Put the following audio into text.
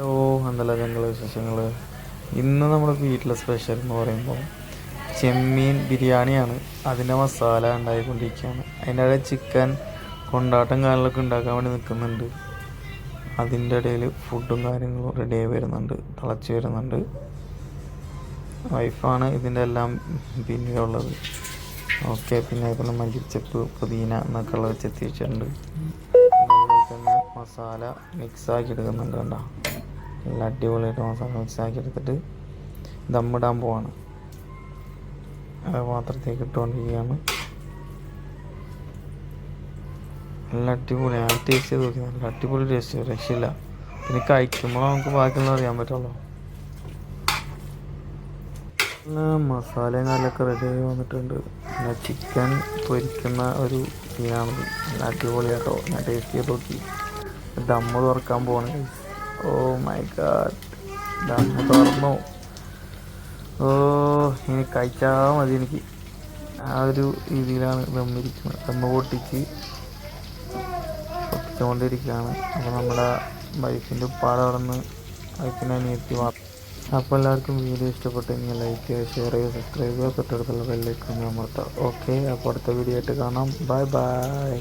ഓ എന്തല്ല ഞങ്ങൾ വിശേഷങ്ങൾ ഇന്ന് നമ്മുടെ വീട്ടിലെ സ്പെഷ്യൽ എന്ന് പറയുമ്പോൾ ചെമ്മീൻ ബിരിയാണിയാണ്. അതിന്റെ മസാല ഉണ്ടായിക്കൊണ്ടിരിക്കുകയാണ്. അതിന്റെ ഇടയിൽ ചിക്കൻ കൊണ്ടാട്ടം കാര്യങ്ങളൊക്കെ ഉണ്ടാക്കാൻ വേണ്ടി നിൽക്കുന്നുണ്ട്. അതിന്റെ ഇടയിൽ ഫുഡും കാര്യങ്ങളും റെഡി ആയി വരുന്നുണ്ട്. തിളച്ച് വരുന്നുണ്ട്. വൈഫാണ് ഇതിന്റെ എല്ലാം പിന്നിലുള്ളത് ഓക്കെ പിന്നെ അതുപോലെ മല്ലിച്ചപ്പ് പുതിന എന്നൊക്കെ ഉള്ളത് വെച്ചെത്തിച്ചിട്ടുണ്ട് അതുപോലെ തന്നെ മസാല മിക്സാക്കി എടുക്കുന്നുണ്ട് കണ്ടോ? നല്ല അടിപൊളിയായിട്ട് മസാല മിക്സ് ആക്കി എടുത്തിട്ട് ദമ്മിടാൻ പോവാണ്. അത് പാത്രത്തേക്ക് ഇട്ടുകൊണ്ടിരിക്കുകയാണ്. നല്ല അടിപൊളി ആ ടേസ്റ്റ് ചെയ്ത് നോക്കി. നല്ല അടിപൊളി ടേസ്റ്റ് രക്ഷയില്ല. പിന്നെ കഴിക്കുമ്പോൾ നമുക്ക് ബാക്കിയുള്ള അറിയാൻ പറ്റുള്ളൂ. മസാല റെഡി ആയി വന്നിട്ടുണ്ട്. പിന്നെ ചിക്കൻ പൊരിക്കുന്ന ഒരു സീനാണ് നല്ല അടിപൊളിയാട്ടോ. ഞാൻ ടേസ്റ്റ് ചെയ്ത് നോക്കി. ദമ്മ് തുറക്കാൻ പോവാണ് ഓ മൈ ഗാഡ് തുറന്നു. ഓ ഇനി കഴിച്ചാൽ മതി എനിക്ക്. ആ ഒരു രീതിയിലാണ് ദമ്മിരിക്കുന്നത് ദമ്മ് പൊട്ടിച്ച് പൊട്ടിച്ചുകൊണ്ടിരിക്കുകയാണ് അപ്പോൾ നമ്മുടെ വൈഫിന്റെ ഉപ്പാട് നിന്ന് വൈഫിനെ അനിയത്തി മാത്രം അപ്പോൾ എല്ലാവർക്കും വീഡിയോ ഇഷ്ടപ്പെട്ടെങ്കിൽ ലൈക്ക് ചെയ്യുക ഷെയർ ചെയ്യുക സബ്സ്ക്രൈബ് ചെയ്യുക. തൊട്ടടുത്തുള്ള ബെല്ലേക്ക് അമർത്താം ഓക്കെ അപ്പോൾ അടുത്ത വീഡിയോ ആയിട്ട് കാണാം. Bye bye